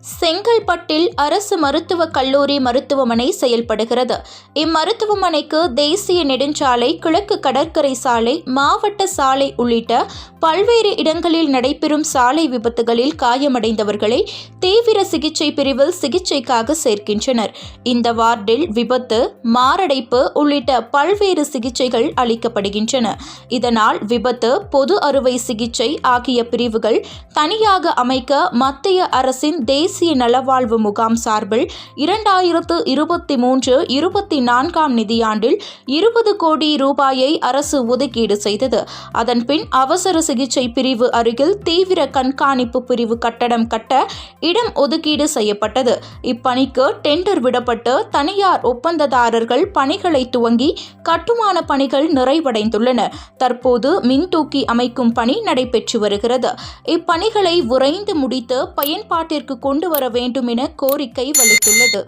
செங்கல்பட்டில் அரசு மருத்துவக் கல்லூரி மருத்துவமனை செயல்படுகிறது. இம்மருத்துவமனைக்கு தேசிய நெடுஞ்சாலை கிழக்கு கடற்கரை சாலை மாவட்ட சாலை உள்ளிட்ட பல்வேறு இடங்களில் நடைபெறும் சாலை விபத்துகளில் காயமடைந்தவர்களை தீவிர சிகிச்சை பிரிவில் சிகிச்சைக்காக சேர்க்கின்றனர். இந்த வார்டில் விபத்து மாரடைப்பு உள்ளிட்ட பல்வேறு சிகிச்சைகள் அளிக்கப்படுகின்றன. இதனால் விபத்து பொது அறுவை சிகிச்சை ஆகிய பிரிவுகள் தனியாக அமைக்க மத்திய அரசின் தேசிய நலவாழ்வு முகாம் சார்பில் இரண்டாயிரத்து இருபத்தி மூன்று இருபத்தி நான்காம் நிதியாண்டில் இருபது கோடி ரூபாயை அரசு ஒதுக்கீடு செய்தது. அதன்பின் அவசர சிகிச்சை பிரிவு அருகில் தீவிர கண்காணிப்பு பிரிவு கட்டடம் கட்ட இடம் ஒதுக்கீடு செய்யப்பட்டது. இப்பணிக்கு டெண்டர் விடப்பட்டு தனியார் ஒப்பந்ததாரர்கள் பணிகளை துவங்கி கட்டுமான பணிகள் நிறைவடைந்துள்ளன. தற்போது மின்தூக்கி அமைக்கும் பணி நடைபெற்று வருகிறது. இப்பணிகளை விரைந்து முடித்து பயன்பாட்டிற்கு கொண்டு கொண்டு வர வேண்டும் என கோரிக்கை வலுத்துள்ளது.